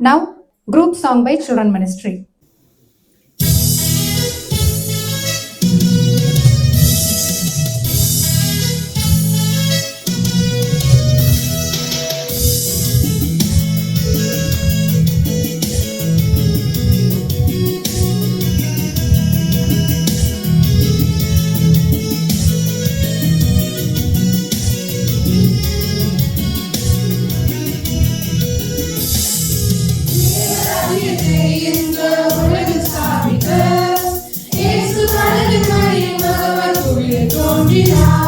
Now, group song by Children Ministry. dirá.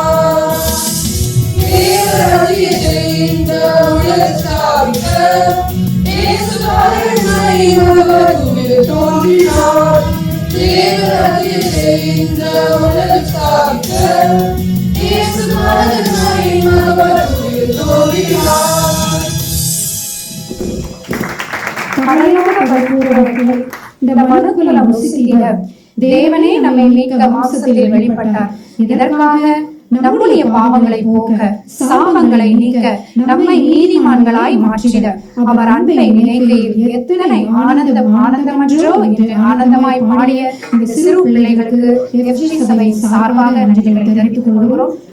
பாவிகள் இந்த மனுக்குலம் ருசிக்கிற தேவனே நம்மை மீட்க மாம்சத்திலே வெளிப்பட்டார் இதற்காக நம்முடைய பாவங்களை போக்க சாபங்களை நீக்க நம்மை நீதிமான்களாய் மாற்றிட அவர் அன்பை நினைக்கையில் எத்தனை ஆனந்த ஆனந்தமன்றோ என்று ஆனந்தமாய் பாடிய இந்த சிறு பிள்ளைகளுக்கு சபை சார்பாக நன்றிகளை தெரிவித்துக் கொள்கிறோம்